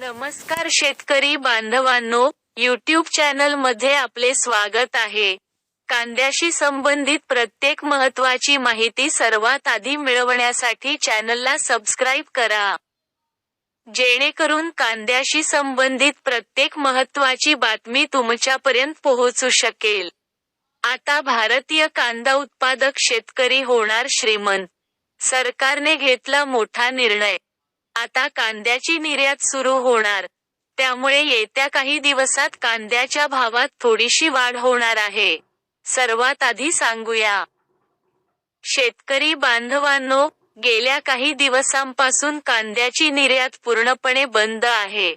नमस्कार शेतकरी बांधवांनो युट्यूब चॅनलमध्ये आपले स्वागत आहे. कांद्याशी संबंधित प्रत्येक महत्वाची माहिती सर्वात आधी मिळवण्यासाठी चॅनलला सबस्क्राईब करा. जेणेकरून कांद्याशी संबंधित प्रत्येक महत्वाची बातमी तुमच्यापर्यंत पोहोचू शकेल. आता भारतीय कांदा उत्पादक शेतकरी होणार श्रीमंत. सरकारने घेतला मोठा निर्णय. आता कांद्याची निर्यात सुरू होणार. त्यामुळे येत्या काही दिवसात कांद्याच्या भावात थोडीशी वाढ होणार आहे. सर्वात आधी सांगूया. शेतकरी बांधवांनो गेल्या काही दिवसांपासून कांद्याची निर्यात पूर्णपणे बंद आहे.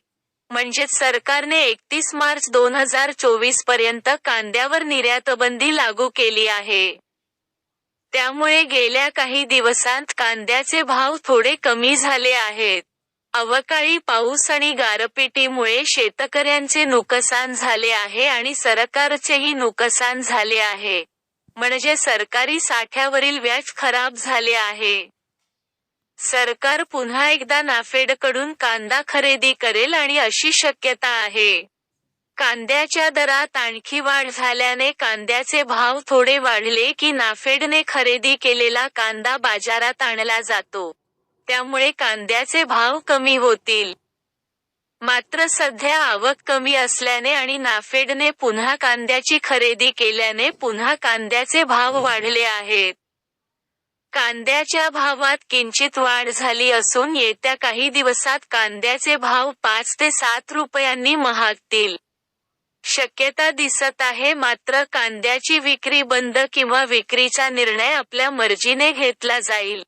म्हणजेच सरकारने एकतीस मार्च दोन हजार चोवीसपर्यंत कांद्यावर निर्यातबंदी लागू केली आहे. त्यामुळे गेल्या काही दिवसांत कांद्याचे भाव थोडे कमी झाले आहेत. अवकाळी पाऊस आणि गारपिटीमुळे शेतकऱ्यांचे नुकसान झाले आहे आणि सरकारचेही नुकसान झाले आहे. म्हणजे सरकारी साठ्यावरील व्याज खराब झाले आहे. सरकार पुन्हा एकदा नाफेडकडून कांदा खरेदी करेल आणि अशी शक्यता आहे. कांद्याच्या दरात आणखी वाढ झाल्याने कांद्याचे भाव थोडे वाढले की नाफेडने खरेदी केलेला कांदा बाजारात आणला जातो. त्यामुळे कांद्याचे भाव कमी होतील. मात्र सध्या आवक कमी असल्याने आणि नाफेडने पुन्हा कांद्याची खरेदी केल्याने पुन्हा कांद्याचे भाव वाढले आहेत. कांद्याच्या भावात किंचित वाढ झाली असून येत्या काही दिवसात कांद्याचे भाव पाच ते सात रुपयांनी महागतील. शक्यता दिसत आहे मात्र कांद्याची विक्री बंद किंवा विक्रीचा निर्णय आपल्या मर्जीने घेतला जाईल.